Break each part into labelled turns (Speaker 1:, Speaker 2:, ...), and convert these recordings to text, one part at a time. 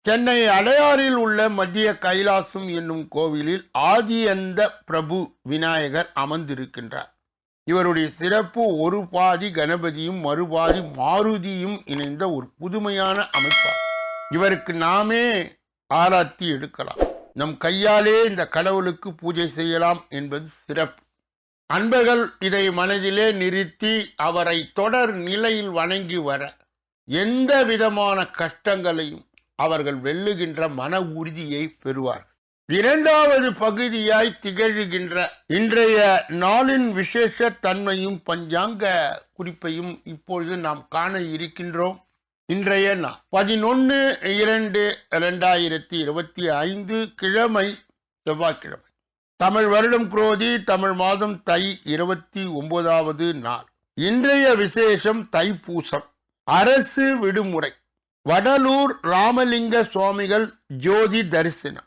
Speaker 1: சென்னை அடையாறில் உள்ள மத்திய கைலாசம் என்னும் கோவிலில் ஆதியந்த பிரபு விநாயகர் அமர்ந்திருக்கின்றார். இவருடைய சிறப்பு ஒரு பாதி கணபதியும் மறுபாதி மாருதியும் இணைந்த ஒரு புதுமையான அமைப்பாகும். இவருக்கு நாமே ஆராத்தி எடுக்கலாம். நம் கையாலே இந்த கடவுளுக்கு பூஜை செய்யலாம் என்பது சிறப்பு. அன்பர்கள் இதை மனதிலே நிறுத்தி அவரை தொடர் நிலையில் வணங்கி வர எந்த விதமான கஷ்டங்களையும் அவர்கள் வெல்லுகின்ற மன உறுதியை பெறுவார்கள். இரண்டாவது பகுதியாய் திகழ்கின்ற இன்றைய நாளின் விசேஷ தன்மையும் பஞ்சாங்க குறிப்பையும் இப்பொழுது நாம் காண இருக்கின்றோம். இன்றைய நாள் பதினொன்று இரண்டு இரண்டாயிரத்தி இருபத்தி ஐந்து கிழமை செவ்வாய்க்கிழமை. தமிழ் வருடம் குரோதி தமிழ் மாதம் தை இருபத்தி ஒன்பதாவது நாள். இன்றைய விசேஷம் தைப்பூசம் அரசு விடுமுறை. வடலூர் ராமலிங்க சுவாமிகள் ஜோதி தரிசனம்.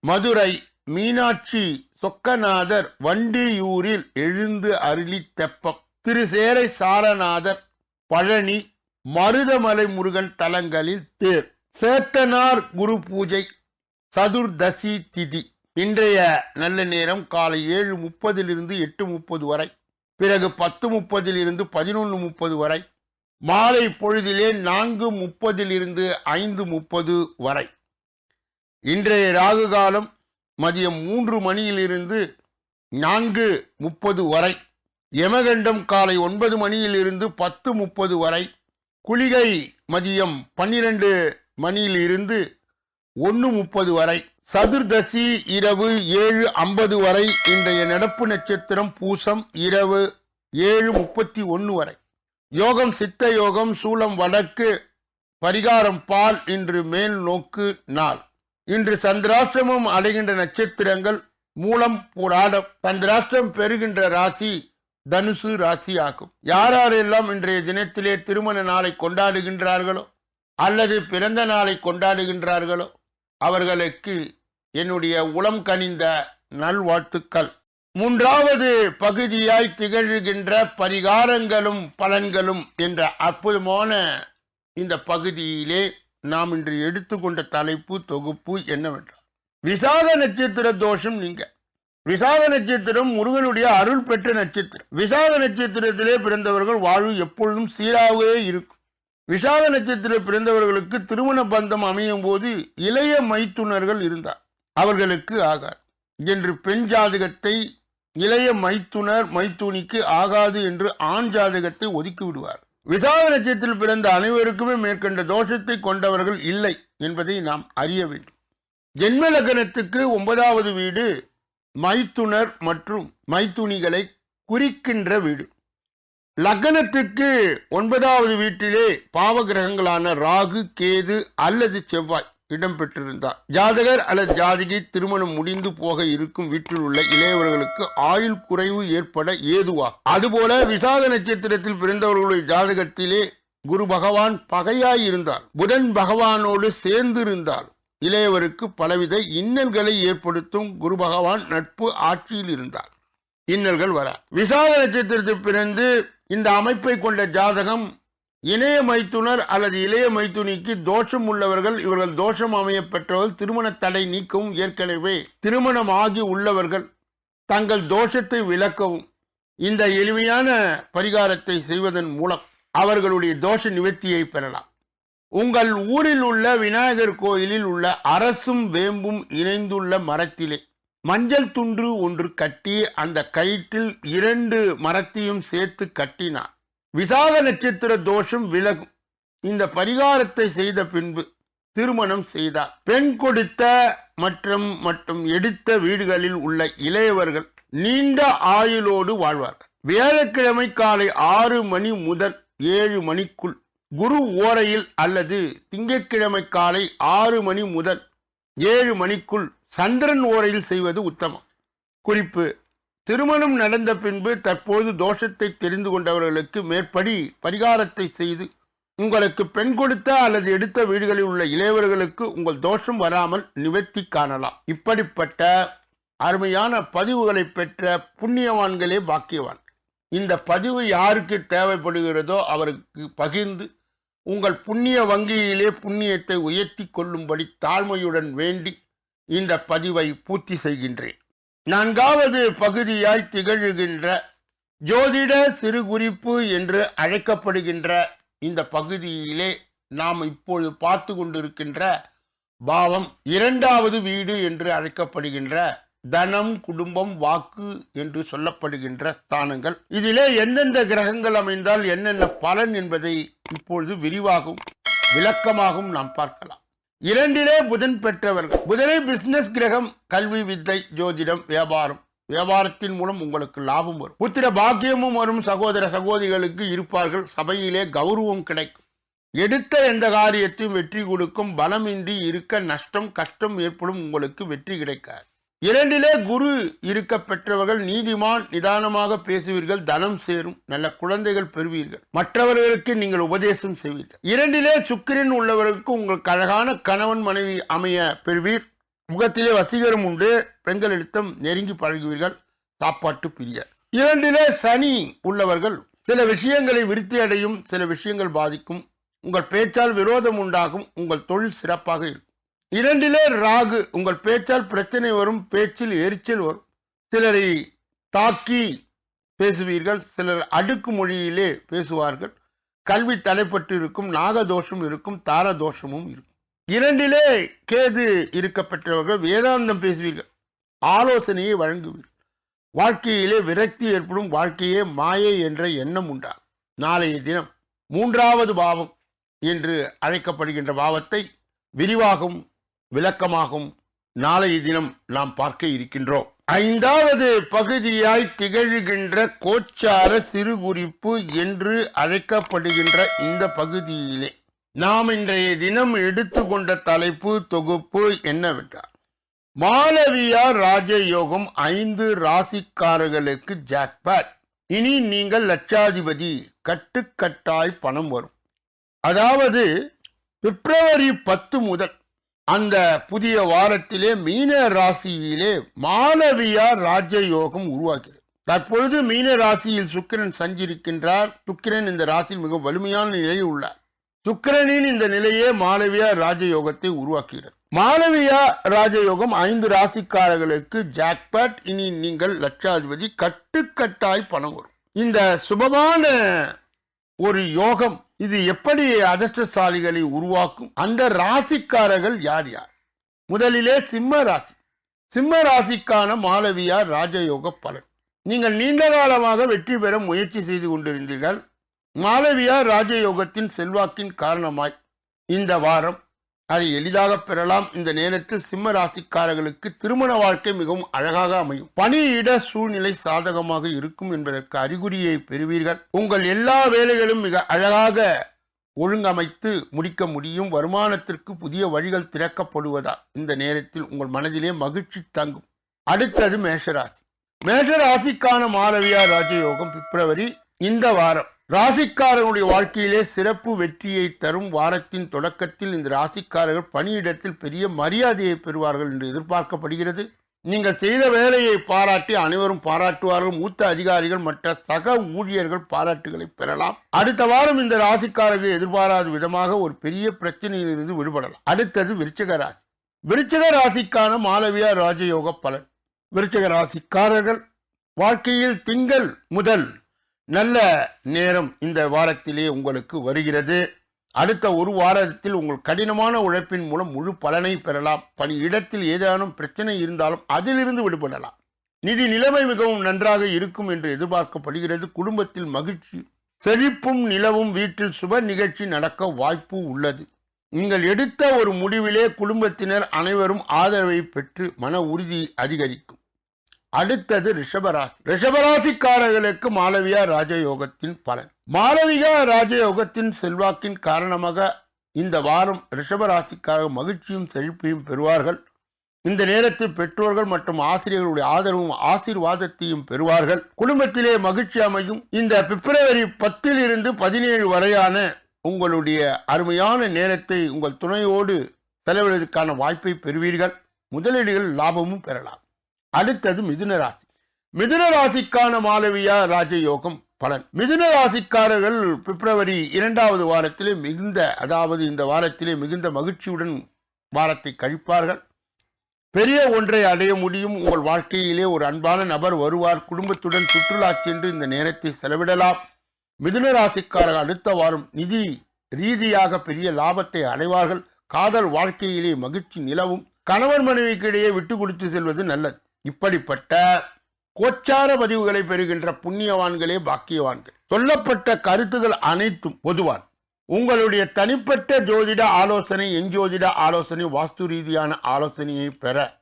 Speaker 1: மதுரை மீனாட்சி சொக்கநாதர் வண்டியூரில் எழுந்து அருளி தெப்பம் திருசேரை சாரநாதர் பழனி மருதமலை முருகன் தலங்களில் தேர். சேத்தனார் குரு பூஜை சதுர்தசி திதி. இன்றைய நல்ல நேரம் காலை ஏழு முப்பதிலிருந்து எட்டு முப்பது வரை. பிறகு பத்து முப்பதிலிருந்து பதினொன்று முப்பது வரை. மாலை பொழுதிலே நான்கு முப்பதிலிருந்து ஐந்து முப்பது வரை. இன்றைய ராகு காலம் மதியம் மூன்று மணியிலிருந்து நான்கு முப்பது வரை. யமகண்டம் காலை ஒன்பது மணியிலிருந்து பத்து முப்பது வரை. குளிகை மதியம் பன்னிரண்டு மணியிலிருந்து ஒன்று முப்பது வரை. சதுர்தசி இரவு ஏழு ஐம்பது வரை. இன்றைய நடப்பு நட்சத்திரம் பூசம் இரவு ஏழு முப்பத்தி ஒன்று வரை. யோகம் சித்த யோகம் சூலம் வடக்கு பரிகாரம் பால் இன்று மேல் நோக்கு நாள். இன்று சந்திராசிரமம் அடைகின்ற நட்சத்திரங்கள் மூலம் போராடம் சந்திராஷ்டிரம் பெறுகின்ற ராசி தனுசு ராசி ஆகும். யார் யாரெல்லாம் இன்றைய தினத்திலே திருமண நாளை கொண்டாடுகின்றார்களோ அல்லது பிறந்த நாளை கொண்டாடுகின்றார்களோ அவர்களுக்கு என்னுடைய உளம் கனிந்த நல்வாழ்த்துக்கள். மூன்றாவது பகுதியாய் திகழ்கின்ற பரிகாரங்களும் பலன்களும் என்ற அற்புதமான இந்த பகுதியிலே நாம் இன்று எடுத்துக்கொண்ட தலைப்பு தொகுப்பு என்னவென்றால் விசாக நட்சத்திர தோஷம் நீங்க. விசாக நட்சத்திரம் முருகனுடைய அருள் பெற்ற நட்சத்திரம். விசாக நட்சத்திரத்திலே பிறந்தவர்கள் வாழ்வு எப்பொழுதும் சீராகவே இருக்கும். விசாக நட்சத்திரம் பிறந்தவர்களுக்கு திருமண பந்தம் அமையும் போது இளைய மைத்துனர்கள் இருந்தார். அவர்களுக்கு ஆகார். என்று பெண் ஜாதகத்தை இளைய மைத்துனர் மைத்துனிக்கு ஆகாது என்று ஆண் ஜாதகத்தை ஒதுக்கி விடுவார். விசாக நட்சத்திரத்தில் பிறந்த அனைவருக்குமே மேற்கண்ட தோஷத்தை கொண்டவர்கள் இல்லை என்பதை நாம் அறிய வேண்டும். ஜென்ம லக்னத்துக்கு ஒன்பதாவது வீடு மைத்துனர் மற்றும் மைத்துனிகளை குறிக்கின்ற வீடு. லக்னத்துக்கு ஒன்பதாவது வீட்டிலே பாவகிரகங்களான ராகு கேது அல்லது செவ்வாய். இடம்பெற்றிருந்தார் ஜாதகர் அல்லது ஜாதகி திருமணம் முடிந்து போக இருக்கும் வீட்டில் உள்ள இளையவர்களுக்கு ஆயுள் குறைவு ஏற்பட ஏதுவா? அதுபோல விசாக நட்சத்திரத்தில் பிறந்தவர்களுடைய ஜாதகத்திலே குரு பகவான் பகையாய் இருந்தார். புதன் பகவானோடு சேர்ந்து இருந்தார் இளையவருக்கு பலவித இன்னல்களை ஏற்படுத்தும் குரு பகவான் நட்பு ஆட்சியில் இருந்தார். இன்னல்கள் வர. விசாக நட்சத்திரத்தில் பிறந்து இந்த அமைப்பை கொண்ட ஜாதகம் இணைய மைத்துனர் அல்லது இளைய மைத்துனிக்கு தோஷம் உள்ளவர்கள் இவர்கள் தோஷம் அமைய பெற்றவர்கள் திருமண தடை நீக்கவும் ஏற்கனவே திருமணம் ஆகி உள்ளவர்கள் தங்கள் தோஷத்தை விளக்கவும் இந்த எளிமையான பரிகாரத்தை செய்வதன் மூலம் அவர்களுடைய தோஷ நிவர்த்தியை பெறலாம். உங்கள் ஊரில் உள்ள விநாயகர் கோயிலில் உள்ள அரசும் வேம்பும் இணைந்துள்ள மரத்திலே மஞ்சள் துண்டு ஒன்று கட்டி அந்த கயிற்றில் இரண்டு மரத்தையும் சேர்த்து கட்டினார். விசாக நட்சத்திர தோஷம் விலகும். இந்த பரிகாரத்தை செய்த பின்பு திருமணம் செய்தார். பெண் கொடுத்த மற்றும் மற்றும் எடுத்த வீடுகளில் உள்ள இளையவர்கள் நீண்ட ஆயுளோடு வாழ்வார்கள் வியாழக்கிழமை காலை ஆறு மணி முதல் ஏழு மணிக்குள் குரு ஓரையில் அல்லது திங்கட்கிழமை காலை ஆறு மணி முதல் ஏழு மணிக்குள் சந்திரன் ஓரையில் செய்வது உத்தமம். குறிப்பு திருமணம் நடந்த பின்பு தற்போது தோஷத்தை தெரிந்து கொண்டவர்களுக்கு மேற்படி பரிகாரத்தை செய்து உங்களுக்கு பெண் கொடுத்த அல்லது எடுத்த வீடுகளில் உள்ள இளையவர்களுக்கு உங்கள் தோஷம் வராமல் நிவர்த்தி காணலாம். இப்படிப்பட்ட அருமையான பதிவுகளை பெற்ற புண்ணியவான்களே பாக்கியவான். இந்த பதிவு யாருக்கு தேவைப்படுகிறதோ அவருக்கு பகிர்ந்து உங்கள் புண்ணிய வங்கியிலே புண்ணியத்தை உயர்த்தி கொள்ளும்படி தாழ்மையுடன் வேண்டி இந்த பதிவை பூர்த்தி செய்கின்றேன். நான்காவது பகுதியாய் திகழ்கின்ற ஜோதிட சிறு குறிப்பு என்று அழைக்கப்படுகின்ற இந்த பகுதியிலே நாம் இப்பொழுது பார்த்து கொண்டிருக்கின்ற பாவம் இரண்டாவது வீடு என்று அழைக்கப்படுகின்ற தனம் குடும்பம் வாக்கு என்று சொல்லப்படுகின்ற ஸ்தானங்கள். இதிலே எந்தெந்த கிரகங்கள் அமைந்தால் என்னென்ன பலன் என்பதை இப்பொழுது விரிவாகும் விளக்கமாகவும் நாம் பார்க்கலாம். இரண்டிலே புதன் பெற்றவர்கள். புதனை பிசினஸ் கிரகம் கல்வி வித்தை ஜோதிடம் வியாபாரம். வியாபாரத்தின் மூலம் உங்களுக்கு லாபம் வரும். புத்திர பாக்கியமும் வரும். சகோதர சகோதரிகளுக்கு இருப்பார்கள். சபையிலே கௌரவம் கிடைக்கும். எடுத்த எந்த காரியத்தையும் வெற்றி கொடுக்கும். பலமின்றி இருக்க நஷ்டம் கஷ்டம் ஏற்படும். உங்களுக்கு வெற்றி கிடைக்காது. இரண்டிலே குரு இருக்க பெற்றவர்கள் நீதிமான் நிதானமாக பேசுவீர்கள் தனம் சேரும் நல்ல குழந்தைகள் பெறுவீர்கள். மற்றவர்களுக்கு நீங்கள் உபதேசம் செய்வீர்கள். இரண்டிலே சுக்கிரன் உள்ளவர்களுக்கு உங்களுக்கு அழகான கணவன் மனைவி அமைய பெறுவீர். முகத்திலே வசீகரம் உண்டு பெண்களிடத்தம் நெருங்கி பழகுவீர்கள் சாப்பாட்டு பிரியர் இரண்டிலே சனி உள்ளவர்கள் சில விஷயங்களை விருத்தி அடையும் சில விஷயங்கள் பாதிக்கும். உங்கள் பேச்சால் விரோதம் உண்டாகும் உங்கள் தொழில் சிறப்பாக இருக்கும். இரண்டிலே ராகு உங்கள் பேச்சால் பிரச்சனை வரும் பேச்சில் எரிச்சல் வரும். சிலரை தாக்கி பேசுவீர்கள் சிலர் அடுக்கு மொழியிலே பேசுவார்கள். கல்வி தடைப்பட்டு இருக்கும் நாகதோஷம் இருக்கும் தாரதோஷமும் இருக்கும். இரண்டிலே கேது இருக்கப்பட்டவர்கள் வேதாந்தம் பேசுவீர்கள். ஆலோசனையை வழங்குவீர்கள். வாழ்க்கையிலே விரக்தி ஏற்படும் வாழ்க்கையே மாயை என்ற எண்ணம் உண்டா நாளைய தினம் மூன்றாவது பாவம் என்று அழைக்கப்படுகின்ற பாவத்தை விரிவாகவும் விளக்கமாகும். நாளைய தினம் நாம் பார்க்க இருக்கின்றோம். ஐந்தாவது பகுதியாய் திகழ்கின்ற கோச்சார சிறு குறிப்பு என்று அழைக்கப்படுகின்ற இந்த பகுதியிலே நாம் இன்றைய தினம் எடுத்துக்கொண்ட தலைப்பு தொகுப்பு என்னவென்றால் மாலவியா ராஜயோகம் ஐந்து ராசிக்காரர்களுக்கு ஜாக்பாட் இனி நீங்கள் லட்சாதிபதி கட்டுக்கட்டாய் பணம் வரும். அதாவது பிப்ரவரி பத்து முதல் அந்த புதிய வாரத்திலே மீன ராசியிலே மாளவியா ராஜயோகம் உருவாக்கிறது தற்பொழுது மீன ராசியில் சுக்கிரன் சஞ்சரிக்கின்றார். சுக்கிரன் இந்த ராசியில் மிக வலிமையான நிலையில் உள்ளார். சுக்கிரனின் இந்த நிலையே மாளவியா ராஜயோகத்தை உருவாக்குகிறது. மாணவியா ராஜயோகம் ஐந்து ராசிக்காரர்களுக்கு ஜாக்பாட் இனி நீங்கள் லட்சாதிபதி கட்டுக்கட்டாய் பணம் வரும். இந்த சுபமான ஒரு யோகம். இது எப்படி அதிர்ஷ்டசாலிகளை உருவாக்கும்? அந்த ராசிக்காரர்கள் யார் யார்? முதலிலே சிம்ம ராசி. சிம்ம ராசிக்கான மாளவியார் ராஜயோக பலன். நீங்கள் நீண்ட காலமாக வெற்றி பெற முயற்சி செய்து கொண்டிருந்தீர்கள். மாலவியார் ராஜயோகத்தின் செல்வாக்கின் காரணமாய் இந்த வாரம் அதை எளிதாக பெறலாம். இந்த நேரத்தில் சிம்ம ராசிக்காரர்களுக்கு திருமண வாழ்க்கை மிகவும் அழகாக அமையும். பணியிட சூழ்நிலை சாதகமாக இருக்கும் என்பதற்கு அறிகுறியை பெறுவீர்கள். உங்கள் எல்லா வேலைகளும் மிக அழகாக ஒழுங்கமைத்து முடிக்க முடியும். வருமானத்திற்கு புதிய வழிகள் திறக்கப்படுவதால் இந்த நேரத்தில் உங்கள் மனதிலே மகிழ்ச்சி தங்கும். அடுத்தது மேஷராசி. மேஷராசிக்கான மாளவியா ராஜயோகம் பிப்ரவரி இந்த வாரம். ராசிக்காரர்களுடைய வாழ்க்கையிலே சிறப்பு வெற்றியை தரும் வாரத்தின் தொடக்கத்தில் இந்த ராசிக்காரர்கள் பணியிடத்தில் பெரிய மரியாதையை பெறுவார்கள் என்று எதிர்பார்க்கப்படுகிறது. நீங்கள் செய்த வேலையை பாராட்டி அனைவரும் பாராட்டுவார்கள். மூத்த அதிகாரிகள் மற்ற சக ஊழியர்கள் பாராட்டுகளை பெறலாம். அடுத்த வாரம் இந்த ராசிக்காரர்கள் எதிர்பாராத விதமாக ஒரு பெரிய பிரச்சனையிலிருந்து விடுபடலாம். அடுத்தது விருச்சக ராசி. விருச்சக ராசிக்கான மாலவியா ராஜயோக பலன். விருச்சக ராசிக்காரர்கள் வாழ்க்கையில் திங்கள் முதல் நல்ல நேரம் இந்த வாரத்திலே உங்களுக்கு வருகிறது. அடுத்த ஒரு வாரத்தில் உங்கள் கடினமான உழைப்பின் மூலம் முழு பலனை பெறலாம். பணி இடத்தில் ஏதேனும் பிரச்சனை இருந்தாலும் அதிலிருந்து விடுபடலாம். நிதி நிலைமை மிகவும் நன்றாக இருக்கும் என்று எதிர்பார்க்கப்படுகிறது. குடும்பத்தில் மகிழ்ச்சி செழிப்பும் நிலவும் வீட்டில் சுப நிகழ்ச்சி நடக்க வாய்ப்பு உள்ளது. நீங்கள் எடுத்த ஒரு முடிவிலே குடும்பத்தினர் அனைவரும் ஆதரவை பெற்று மன உறுதி அதிகரிக்கும். அடுத்தது ரிஷபராசி. ரிஷபராசிக்காரர்களுக்கு மாளவியா ராஜயோகத்தின் பலன். மாளவிகா ராஜயோகத்தின் செல்வாக்கின் காரணமாக இந்த வாரம் ரிஷபராசிக்காரர்கள் மகிழ்ச்சியும் செழிப்பையும் பெறுவார்கள். இந்த நேரத்தில் பெற்றோர்கள் மற்றும் ஆசிரியர்களுடைய ஆதரவும் ஆசீர்வாதத்தையும் பெறுவார்கள். குடும்பத்திலே மகிழ்ச்சி அமையும். இந்த பிப்ரவரி பத்தில் இருந்து பதினேழு வரையான உங்களுடைய அருமையான நேரத்தை உங்கள் துணையோடு செலவிடுவதற்கான வாய்ப்பை பெறுவீர்கள். முதலீடுகள் லாபமும் பெறலாம். அடுத்தது மிதுன ராசி. மிதுன ராசிக்கான மாளவியா ராஜயோகம் பலன். மிதுன ராசிக்காரர்கள் பிப்ரவரி இரண்டாவது வாரத்திலே மிகுந்த அதாவது இந்த வாரத்திலே மிகுந்த மகிழ்ச்சியுடன் வாரத்தை கழிப்பார்கள். பெரிய ஒன்றை அடைய முடியும். உங்கள் வாழ்க்கையிலே ஒரு அன்பான நபர் வருவார். குடும்பத்துடன் சுற்றுலா சென்று இந்த நேரத்தை செலவிடலாம். மிதுன ராசிக்காரர்கள் அடுத்த வாரம் நிதி ரீதியாக பெரிய லாபத்தை அடைவார்கள். காதல் வாழ்க்கையிலே மகிழ்ச்சி நிலவும். கணவன் மனைவிக்கு இடையே விட்டு கொடுத்து செல்வது நல்லது. இப்படிப்பட்ட கோச்சார பதிவுகளை பெறுகின்ற புண்ணியவான்களே பாக்கியவான்கள். சொல்லப்பட்ட கருத்துகள் அனைத்தும் பொதுவான். உங்களுடைய தனிப்பட்ட ஜோதிட ஆலோசனை எஞ்சோதிட ஆலோசனை வாஸ்து ரீதியான ஆலோசனையை பெற.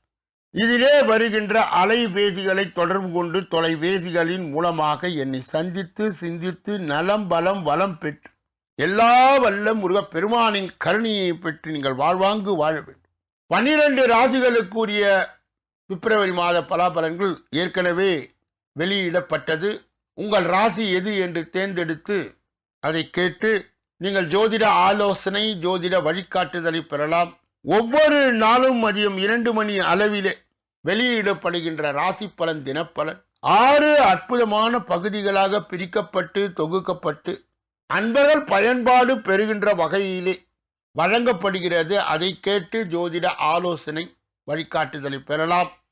Speaker 1: இதிலே வருகின்ற அலைபேசிகளை தொடர்பு கொண்டு தொலைபேசிகளின் மூலமாக என்னை சந்தித்து சிந்தித்து நலம் பலம் வளம் பெற்று எல்லா வல்ல முருகப் பெருமானின் கருணையை பெற்று நீங்கள் வாழ்வாங்கு வாழ வேண்டும். பனிரெண்டு ராசிகளுக்குரிய பிப்ரவரி மாத பலாபலன்கள் ஏற்கனவே வெளியிடப்பட்டது. உங்கள் ராசி எது என்று தேர்ந்தெடுத்து அதை கேட்டு நீங்கள் ஜோதிட ஆலோசனை ஜோதிட வழிகாட்டுதலை பெறலாம். ஒவ்வொரு நாளும் மதியம் இரண்டு மணி அளவிலே வெளியிடப்படுகின்ற ராசி பலன் தினப்பலன். ஆறு அற்புதமான பகுதிகளாக பிரிக்கப்பட்டு தொகுக்கப்பட்டு அன்பர்கள் பயன்பாடு பெறுகின்ற வகையிலே வழங்கப்படுகிறது. அதை கேட்டு ஜோதிட ஆலோசனை வழிகாட்டுதலை பெறலாம்.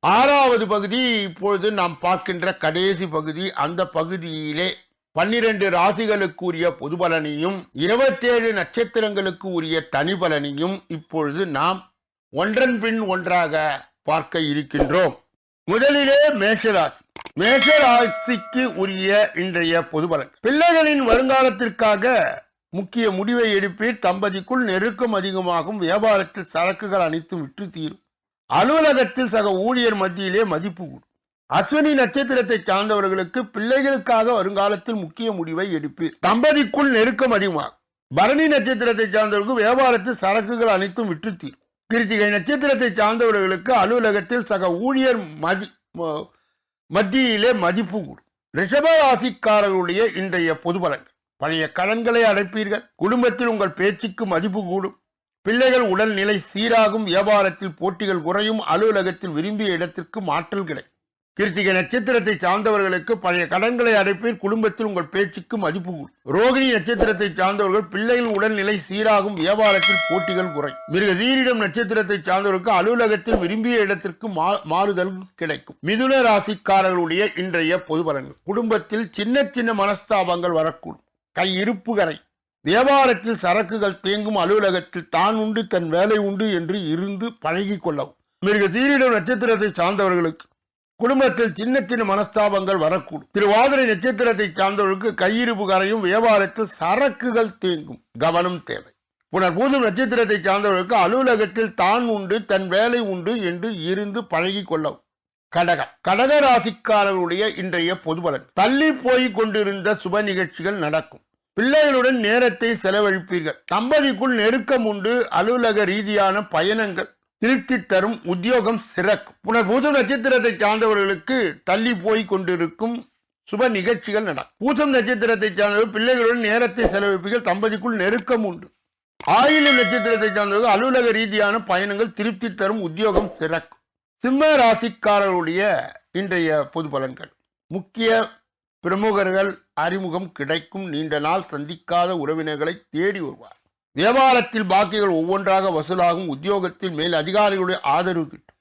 Speaker 1: ஆறாவது பகுதி இப்பொழுது நாம் பார்க்கின்ற கடைசி பகுதி. அந்த பகுதியிலே பன்னிரண்டு ராசிகளுக்கு உரிய பொது பலனையும் இருபத்தேழு நட்சத்திரங்களுக்கு உரிய தனி பலனையும் இப்பொழுது நாம் ஒன்றன் பின் ஒன்றாக பார்க்க இருக்கின்றோம். முதலிலே மேஷராசி. மேஷராசிக்கு உரிய இன்றைய பொது பலன் பிள்ளைகளின் வருங்காலத்திற்காக முக்கிய முடிவை எடுப்பீர். தம்பதிக்குள் நெருக்கம் அதிகமாகும். வியாபாரத்தில் சரக்குகள் அனைத்தும் விற்று தீரும். அலுவலகத்தில் சக ஊழியர் மத்தியிலே மதிப்பு கூடும். அஸ்வினி நட்சத்திரத்தை சார்ந்தவர்களுக்கு பிள்ளைகளுக்காக வருங்காலத்தில் முக்கிய முடிவை எடுப்பீர் தம்பதிக்குள் நெருக்கம் அதிகமாகும். பரணி நட்சத்திரத்தை சார்ந்தவர்களுக்கு வியாபாரத்தில் சரக்குகள் அனைத்தும் விற்று தீரும். கிருத்திகை நட்சத்திரத்தை சார்ந்தவர்களுக்கு அலுவலகத்தில் சக ஊழியர் மதி மத்தியிலே மதிப்பு கூடும். ரிஷபராசிக்காரர்களுடைய இன்றைய பொது பலன்கள் பழைய கடன்களை அடைப்பீர்கள். குடும்பத்தில் உங்கள் பேச்சுக்கு மதிப்பு கூடும். பிள்ளைகள் உடல்நிலை சீராகும் வியாபாரத்தில் போட்டிகள் குறையும் அலுவலகத்தில் விரும்பிய இடத்திற்கு மாற்றல் கிடைக்கும் கிருத்திகை நட்சத்திரத்தை சார்ந்தவர்களுக்கு பழைய கடன்களை அடைப்பீர் குடும்பத்தில் உங்கள் பேச்சுக்கு மதிப்பு ரோகிணி நட்சத்திரத்தை சார்ந்தவர்கள் பிள்ளைகள் உடல்நிலை சீராகும் வியாபாரத்தில் போட்டிகள் குறை. மிருகதீரிடம் நட்சத்திரத்தை சார்ந்தவர்களுக்கு அலுவலகத்தில் விரும்பிய இடத்திற்கு மா- மாறுதல் கிடைக்கும். மிதுன ராசிக்காரர்களுடைய இன்றைய பொது பலன்கள். குடும்பத்தில் சின்ன சின்ன மனஸ்தாபங்கள் வரக்கூடும். கையிருப்பு கரை. வியாபாரத்தில் சரக்குகள் தேங்கும் அலுவலகத்தில் தான் உண்டு தன் வேலை உண்டு என்று இருந்து பழகி கொள்ளவும். மிருக சீரிடம் நட்சத்திரத்தை சார்ந்தவர்களுக்கு குடும்பத்தில் சின்ன சின்ன மனஸ்தாபங்கள் வரக்கூடும். திருவாதிரை நட்சத்திரத்தை சார்ந்தவர்களுக்கு கையிருப்பு கரையும் வியாபாரத்தில் சரக்குகள் தேங்கும் கவனம் தேவை. புனர்பூசம் நட்சத்திரத்தை சார்ந்தவர்களுக்கு அலுவலகத்தில் தான் உண்டு தன் வேலை உண்டு என்று இருந்து பழகி கொள்ளவும். கடகம். கடக ராசிக்காரர்களுடைய இன்றைய பொது பலன் தள்ளி போய் கொண்டிருந்த சுப நிகழ்ச்சிகள் நடக்கும். பிள்ளைகளுடன் நேரத்தை செலவழிப்பீர்கள். தம்பதிக்குள் நெருக்கம் உண்டு அலுவலக ரீதியான பயணங்கள் திருப்தி தரும் உத்தியோகம் சிறக்கும். புனர்பூசம் நட்சத்திரத்தை சார்ந்தவர்களுக்கு தள்ளி போய் கொண்டிருக்கும் சுப நிகழ்ச்சிகள் நடக்கும். பூசம் நட்சத்திரத்தை சார்ந்தவர்கள் பிள்ளைகளுடன் நேரத்தை செலவழிப்பீர்கள் தம்பதிக்குள் நெருக்கம் உண்டு. ஆயில நட்சத்திரத்தை சார்ந்தவர்கள் அலுவலக ரீதியான பயணங்கள் திருப்தி தரும் உத்தியோகம் சிறக்கும். சிம்ம ராசிக்காரருடைய இன்றைய பொது பலன்கள். முக்கிய பிரமுகர்கள் அறிமுகம் கிடைக்கும் நீண்ட நாள் சந்திக்காத உறவினர்களை தேடி வருவார். வியாபாரத்தில் பாக்கிகள் ஒவ்வொன்றாக வசூலாகும். உத்தியோகத்தில் மேல் அதிகாரிகளுடைய ஆதரவு கிட்டும்.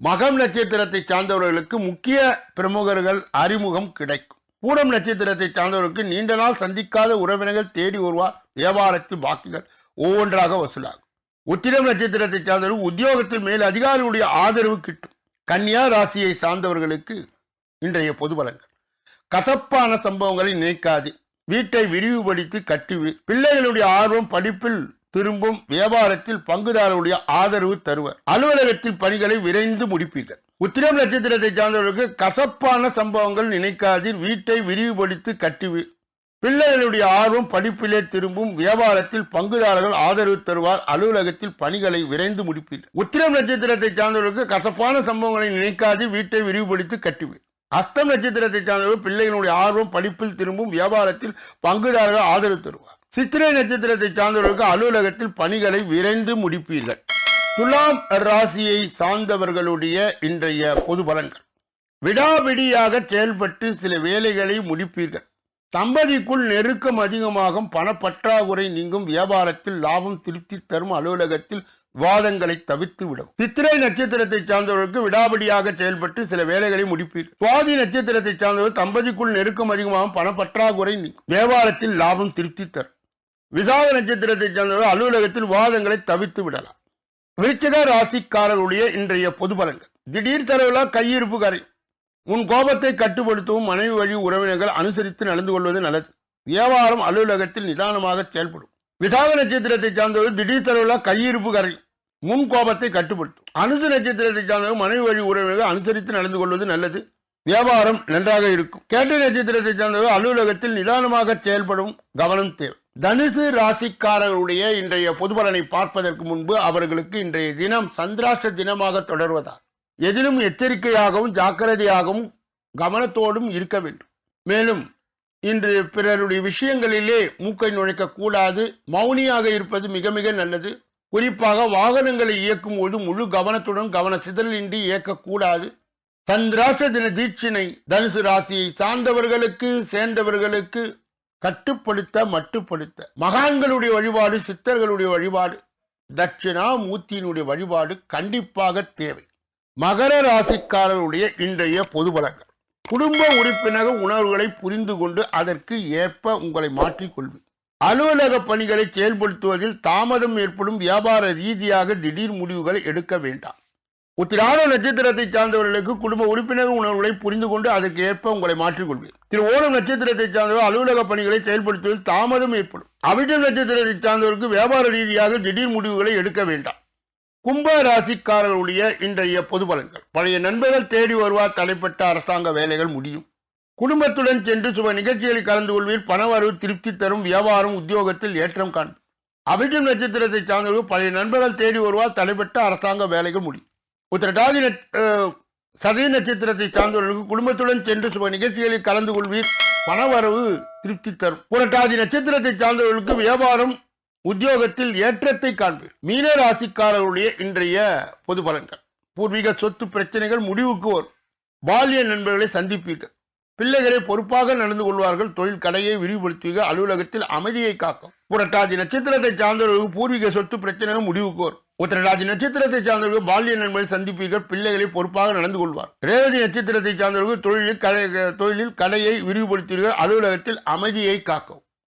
Speaker 1: மகம் நட்சத்திரத்தை சார்ந்தவர்களுக்கு முக்கிய பிரமுகர்கள் அறிமுகம் கிடைக்கும். பூரம் நட்சத்திரத்தை சார்ந்தவர்களுக்கு நீண்ட நாள் சந்திக்காத உறவினர்கள் தேடி வருவார். வியாபாரத்தில் பாக்கிகள் ஒவ்வொன்றாக வசூலாகும். உத்திரம் நட்சத்திரத்தை சார்ந்தவர்கள் உத்தியோகத்தில் மேல் அதிகாரிகளுடைய ஆதரவு கிட்டும். கன்னியா ராசியை சார்ந்தவர்களுக்கு இன்றைய பொது பலன்கள் கசப்பான சம்பவங்களை நினைக்காது. வீட்டை விரிவுபடுத்தி கட்டி பிள்ளைகளுடைய ஆர்வம் படிப்பில் திரும்பும் வியாபாரத்தில் பங்குதாரருடைய ஆதரவு தருவர். அலுவலகத்தில் பணிகளை விரைந்து முடிப்பீர்கள். உத்திரம் நட்சத்திரத்தை சார்ந்தவர்களுக்கு கசப்பான சம்பவங்கள் நினைக்காதீர். வீட்டை விரிவுபடுத்தி கட்டிவு. பிள்ளைகளுடைய ஆர்வம் படிப்பிலே திரும்பும் வியாபாரத்தில் பங்குதாரர்கள் ஆதரவு தருவார். அலுவலகத்தில் பணிகளை விரைந்து முடிப்பீர்கள். உத்திரம் நட்சத்திரத்தை சார்ந்தவர்களுக்கு கசப்பான சம்பவங்களை நினைக்காது வீட்டை விரிவுபடுத்தி கட்டுவீர் அஸ்தம் நட்சத்திரத்தை சார்ந்தவர்கள் பிள்ளைகளுடைய ஆர்வம் படிப்பில் திரும்பும் வியாபாரத்தில் பங்குதாரர்கள் ஆதரவு தருவார். சித்திரை நட்சத்திரத்தை சார்ந்தவர்களுக்கு அலுவலகத்தில் பணிகளை விரைந்து முடிப்பீர்கள். துலாம் ராசியை சார்ந்தவர்களுடைய இன்றைய பொது பலன்கள். விடாவிடியாக செயல்பட்டு சில வேலைகளை முடிப்பீர்கள். தம்பதிக்குள் நெருக்கம் அதிகமாகும் பணப்பற்றாக்குறை நீங்கும் வியாபாரத்தில் லாபம் திருப்தி தரும் அலுவலகத்தில் வாதங்களை தவிர்த்து விடும் சித்திரை நட்சத்திரத்தை சார்ந்தவர்களுக்கு விடாபடியாக செயல்பட்டு சில வேலைகளை முடிப்பீர். சுவாதி நட்சத்திரத்தை சார்ந்தவர் தம்பதிக்குள் நெருக்கம் அதிகமாகும் பணப்பற்றாக்குறை நீங்கும். வியாபாரத்தில் லாபம் திருப்தி தரும். விசாக நட்சத்திரத்தை சார்ந்தவர் அலுவலகத்தில் வாதங்களை தவிர்த்து விடலாம். விருச்சிக ராசிக்காரர்களுடைய இன்றைய பொது பலன்கள். திடீர் செலவுல கையிருப்பு கரை. உன் கோபத்தை கட்டுப்படுத்தவும் மனைவி வழி உறவினர்கள் அனுசரித்து நடந்து கொள்வது நல்லது. வியாபாரம் அலுவலகத்தில் நிதானமாக செயல்படும். விசாக நட்சத்திரத்தை சார்ந்தவர் திடீர் செலவுல கையிருப்பு கரை முன் கோபத்தை கட்டுப்படுத்தும். அனுசு நட்சத்திரத்தை சார்ந்தவர் மனைவி வழி உறவினர்கள் அனுசரித்து நடந்து கொள்வது நல்லது. வியாபாரம் நன்றாக இருக்கும். கேட்ட நட்சத்திரத்தை சார்ந்தவர் அலுவலகத்தில் நிதானமாக செயல்படும் கவனம் தேவை. தனுசு ராசிக்காரர்களுடைய இன்றைய பொதுபலனை பார்ப்பதற்கு முன்பு அவர்களுக்கு இன்றைய தினம் சந்திராஷ்ட தினமாக தொடர்வதால் எதிலும் எச்சரிக்கையாகவும் ஜாக்கிரதையாகவும் கவனத்தோடும் இருக்க வேண்டும். மேலும் இன்று பிறருடைய விஷயங்களிலே மூக்கை நுழைக்க கூடாது மௌனியாக இருப்பது மிக மிக நல்லது. குறிப்பாக வாகனங்களை இயக்கும் போது முழு கவனத்துடன் கவன சிதறலின்றி இயக்கக்கூடாது. சந்திராச தின தீட்சினை தனுசு ராசியை சார்ந்தவர்களுக்கு சேர்ந்தவர்களுக்கு கட்டுப்படுத்த மட்டுப்படுத்த. மகான்களுடைய வழிபாடு சித்தர்களுடைய வழிபாடு தட்சிணா மூர்த்தியினுடைய வழிபாடு கண்டிப்பாக தேவை. மகர ராசிக்காரருடைய இன்றைய பொது பலன்கள் குடும்ப உறுப்பினர் உணர்வுகளை புரிந்து கொண்டு அதற்கு ஏற்ப உங்களை மாற்றிக்கொள்வேன் அலுவலக பணிகளை செயல்படுத்துவதில் தாமதம் ஏற்படும் வியாபார ரீதியாக திடீர் முடிவுகளை எடுக்க வேண்டாம். உத்திராட நட்சத்திரத்தை சார்ந்தவர்களுக்கு குடும்ப உறுப்பினர் உணர்வுகளை புரிந்து கொண்டு அதற்கு ஏற்ப உங்களை மாற்றிக்கொள்வீர் திரு ஓணம் நட்சத்திரத்தை சார்ந்தவர் அலுவலக பணிகளை செயல்படுத்துவதில் தாமதம் ஏற்படும். அபிஜம் நட்சத்திரத்தை சார்ந்தவருக்கு வியாபார ரீதியாக திடீர் முடிவுகளை எடுக்க வேண்டாம். கும்ப ராசிக்காரர்களுடைய இன்றைய பொது பலன்கள். பழைய நண்பர்கள் தேடி வருவார் தலைப்பட்ட அரசாங்க வேலைகள் முடியும். குடும்பத்துடன் சென்று சுப நிகழ்ச்சிகளில் கலந்து கொள்வீர் பணவரவு திருப்தி தரும் வியாபாரம் உத்தியோகத்தில் ஏற்றம் காண்பு அபிஜம் நட்சத்திரத்தை சார்ந்தவர்கள் பழைய நண்பர்கள் தேடி வருவார் தலைப்பட்ட அரசாங்க வேலைகள் முடியும். உத்திரட்டாதி சதய நட்சத்திரத்தை சார்ந்தவர்களுக்கு குடும்பத்துடன் சென்று சுப நிகழ்ச்சிகளில் கலந்து கொள்வீர் பணவரவு திருப்தி தரும். புரட்டாதி நட்சத்திரத்தை சார்ந்தவர்களுக்கு வியாபாரம் உத்தியோகத்தில் ஏற்றத்தை காண்பீர். மீன ராசிக்காரர்களுடைய இன்றைய பொது பலன்கள். பூர்வீக சொத்து பிரச்சனைகள் முடிவுக்கு வரும். பால்ய நண்பர்களை சந்திப்பீர்கள். பிள்ளைகளை பொறுப்பாக நடந்து கொள்வார்கள். தொழில் கடையை விரிவுபடுத்துவீங்க அலுவலகத்தில் அமைதியை காக்கும். புரட்டாதி நட்சத்திரத்தை சார்ந்தவர்களுக்கு பூர்வீக சொத்து பிரச்சனைகள் முடிவுக்கு வரும். உத்திரராஜி நட்சத்திரத்தை சார்ந்தவர்கள் பால்ய நண்பர்களை சந்திப்பீர்கள். பிள்ளைகளை பொறுப்பாக நடந்து கொள்வார். ரேவதி நட்சத்திரத்தை சார்ந்தவர்கள் தொழிலில் கடை தொழிலில் கடையை விரிவுபடுத்துவீர்கள். அலுவலகத்தில் அமைதியை காக்கும்.